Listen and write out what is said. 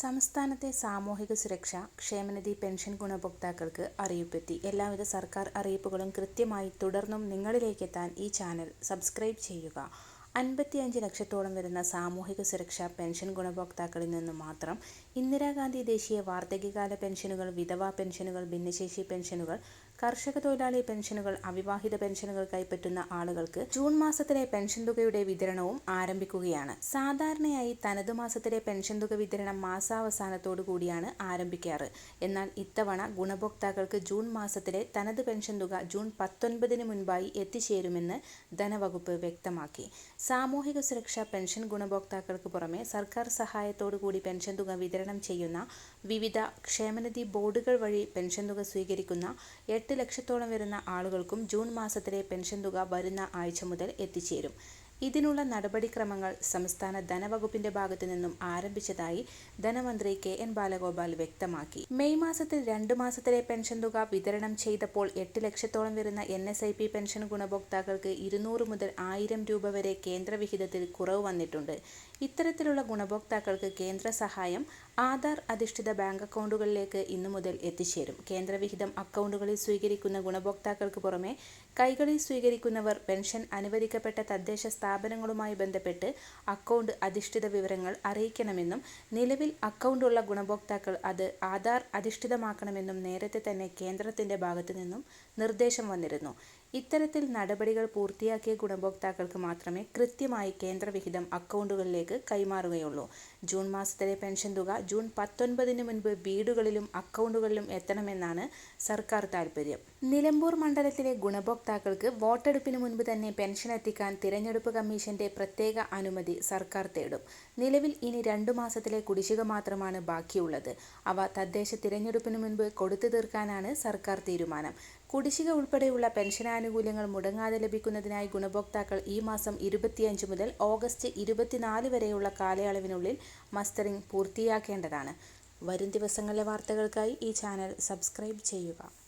സംസ്ഥാനത്തെ സാമൂഹിക സുരക്ഷ ക്ഷേമനിധി പെൻഷൻ ഗുണഭോക്താക്കൾക്ക് അറിയിപ്പെത്തി. എല്ലാവിധ സർക്കാർ അറിയിപ്പുകളും കൃത്യമായി തുടർന്നും നിങ്ങളിലേക്ക് എത്താൻ ഈ ചാനൽ സബ്സ്ക്രൈബ് ചെയ്യുക. അൻപത്തിയഞ്ച് ലക്ഷത്തോളം വരുന്ന സാമൂഹിക സുരക്ഷ പെൻഷൻ ഗുണഭോക്താക്കളിൽ നിന്നും മാത്രം ഇന്ദിരാഗാന്ധി ദേശീയ വാർദ്ധക്യകാല പെൻഷനുകൾ വിധവാ പെൻഷനുകൾ ഭിന്നശേഷി പെൻഷനുകൾ കർഷക തൊഴിലാളി പെൻഷനുകൾ അവിവാഹിത പെൻഷനുകൾ കൈപ്പറ്റുന്ന ആളുകൾക്ക് ജൂൺ മാസത്തിലെ പെൻഷൻ തുകയുടെ വിതരണവും ആരംഭിക്കുകയാണ്. സാധാരണയായി തനതു മാസത്തിലെ പെൻഷൻ തുക വിതരണം മാസാവസാനത്തോടു കൂടിയാണ് ആരംഭിക്കാറ്. എന്നാൽ ഇത്തവണ ഗുണഭോക്താക്കൾക്ക് ജൂൺ മാസത്തിലെ തനത് പെൻഷൻ തുക ജൂൺ പത്തൊൻപതിന് മുൻപായി എത്തിച്ചേരുമെന്ന് ധനവകുപ്പ് വ്യക്തമാക്കി. സാമൂഹിക സുരക്ഷാ പെൻഷൻ ഗുണഭോക്താക്കൾക്ക് പുറമെ സർക്കാർ സഹായത്തോടു കൂടി പെൻഷൻ തുക വിതരണം ചെയ്യുന്ന വിവിധ ക്ഷേമനിധി ബോർഡുകൾ വഴി പെൻഷൻ തുക സ്വീകരിക്കുന്ന എട്ട് ലക്ഷത്തോളം വരുന്ന ആളുകൾക്കും ജൂൺ മാസത്തിലെ പെൻഷൻ തുക വരുന്ന ആഴ്ച മുതൽ എത്തിച്ചേരും. ഇതിനുള്ള നടപടിക്രമങ്ങൾ സംസ്ഥാന ധനവകുപ്പിന്റെ ഭാഗത്തു നിന്നും ആരംഭിച്ചതായി ധനമന്ത്രി കെ എൻ ബാലഗോപാൽ വ്യക്തമാക്കി. മെയ് മാസത്തിൽ രണ്ടു മാസത്തിലെ പെൻഷൻ തുക വിതരണം ചെയ്തപ്പോൾ എട്ട് ലക്ഷത്തോളം വരുന്ന N S I P pension ഗുണഭോക്താക്കൾക്ക് ഇരുന്നൂറ് മുതൽ ആയിരം രൂപ വരെ കേന്ദ്രവിഹിതത്തിൽ കുറവ് വന്നിട്ടുണ്ട്. ഇത്തരത്തിലുള്ള ഗുണഭോക്താക്കൾക്ക് കേന്ദ്ര സഹായം ആധാർ അധിഷ്ഠിത ബാങ്ക് അക്കൗണ്ടുകളിലേക്ക് ഇന്നു മുതൽ എത്തിച്ചേരും. കേന്ദ്രവിഹിതം അക്കൗണ്ടുകളിൽ സ്വീകരിക്കുന്ന ഗുണഭോക്താക്കൾക്ക് പുറമെ കൈകളിൽ സ്വീകരിക്കുന്നവർ പെൻഷൻ അനുവദിക്കപ്പെട്ട തദ്ദേശ സ്ഥാപനങ്ങളുമായി ബന്ധപ്പെട്ട് അക്കൗണ്ട് അധിഷ്ഠിത വിവരങ്ങൾ അറിയിക്കണമെന്നും നിലവിൽ അക്കൗണ്ടുള്ള ഗുണഭോക്താക്കൾ അത് ആധാർ അധിഷ്ഠിതമാക്കണമെന്നും നേരത്തെ തന്നെ കേന്ദ്രത്തിന്റെ ഭാഗത്തു നിന്നും നിർദ്ദേശം വന്നിരുന്നു. ഇത്തരത്തിൽ നടപടികൾ പൂർത്തിയാക്കിയ ഗുണഭോക്താക്കൾക്ക് മാത്രമേ കൃത്യമായി കേന്ദ്രവിഹിതം അക്കൗണ്ടുകളിലേക്ക് കൈമാറുകയുള്ളൂ. ജൂൺ മാസത്തിലെ പെൻഷൻ തുക ജൂൺ പത്തൊൻപതിന് മുൻപ് വീടുകളിലും അക്കൗണ്ടുകളിലും എത്തണമെന്നാണ് സർക്കാർ താൽപ്പര്യം നിലമ്പൂർ മണ്ഡലത്തിലെ ഗുണഭോക്താക്കൾക്ക് വോട്ടെടുപ്പിന് മുൻപ് തന്നെ പെൻഷൻ എത്തിക്കാൻ തിരഞ്ഞെടുപ്പ് കമ്മീഷന്റെ പ്രത്യേക അനുമതി സർക്കാർ തേടും. നിലവിൽ ഇനി രണ്ടു മാസത്തിലെ കുടിശ്ശിക മാത്രമാണ് ബാക്കിയുള്ളത്. അവ തദ്ദേശ തിരഞ്ഞെടുപ്പിന് മുൻപ് കൊടുത്തു തീർക്കാനാണ് സർക്കാർ തീരുമാനം. കുടിശ്ശിക ഉൾപ്പെടെയുള്ള പെൻഷൻ ആനുകൂല്യങ്ങൾ മുടങ്ങാതെ ലഭിക്കുന്നതിനായി ഗുണഭോക്താക്കൾ ഈ മാസം ഇരുപത്തിയഞ്ച് മുതൽ ഓഗസ്റ്റ് ഇരുപത്തിനാല് വരെയുള്ള കാലയളവിനുള്ളിൽ മസ്റ്ററിംഗ് പൂർത്തിയാക്കേണ്ടതാണ്. വരും ദിവസങ്ങളിലെ വാർത്തകൾക്കായി ഈ ചാനൽ സബ്സ്ക്രൈബ് ചെയ്യുക.